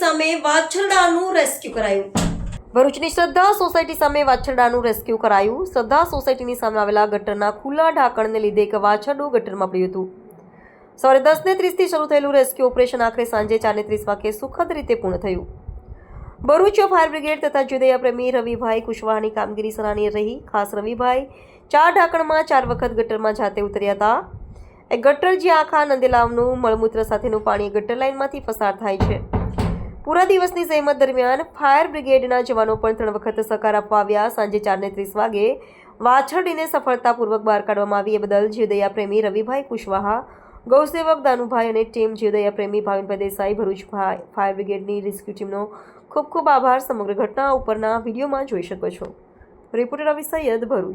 સામે વાછરડાનું રેસ્ક્યુ કરાયું. ભરૂચની શ્રદ્ધા સોસાયટી સામે વાછરડાનું રેસ્ક્યુ કરાયું. શ્રદ્ધા સોસાયટીની સામે આવેલા ગટરના ખુલ્લા ઢાંકણને લીધે એક વાછરડું ગટરમાં પડ્યું હતું. સવારે દસ ને ત્રીસથી શરૂ થયેલું રેસ્ક્યુ ઓપરેશન આખરે સાંજે ચાર ને ત્રીસ વાગે સુખદ રીતે પૂર્ણ થયું. ભરૂચ ફાયર બ્રિગેડ તથા જુદૈયા પ્રેમી રવિભાઈ કુશવાહાની કામગીરી સરાહનીય રહી. ખાસ રવિભાઈ, ચાર ઢાંકણમાં ચાર વખત ગટરમાં જાતે ઉતર્યા હતા. એ ગટર જે આખા નંદીલાવનું મળમૂત્ર સાથેનું પાણી ગટર લાઇનમાંથી પસાર થાય છે. પૂરા દિવસની જહેમત દરમિયાન ફાયર બ્રિગેડના જવાનો પણ ત્રણ વખત સહકાર આપવા આવ્યા. સાંજે ચારને ત્રીસ વાગે વાછરડીને સફળતાપૂર્વક બહાર કાઢવામાં આવી. એ બદલ જીવદયા પ્રેમી રવિભાઈ કુશવાહા, ગૌસેવક દાનુભાઈ અને ટીમ જીવદયા પ્રેમી ભાવિનભાઈ દેસાઈ ભરૂચ ફાયર બ્રિગેડની રેસ્ક્યુ ટીમનો ખૂબ ખૂબ આભાર. સમગ્ર ઘટના ઉપરના વિડીયોમાં જોઈ શકો છો. રિપોર્ટર રવિ સૈયદ ભરૂચ.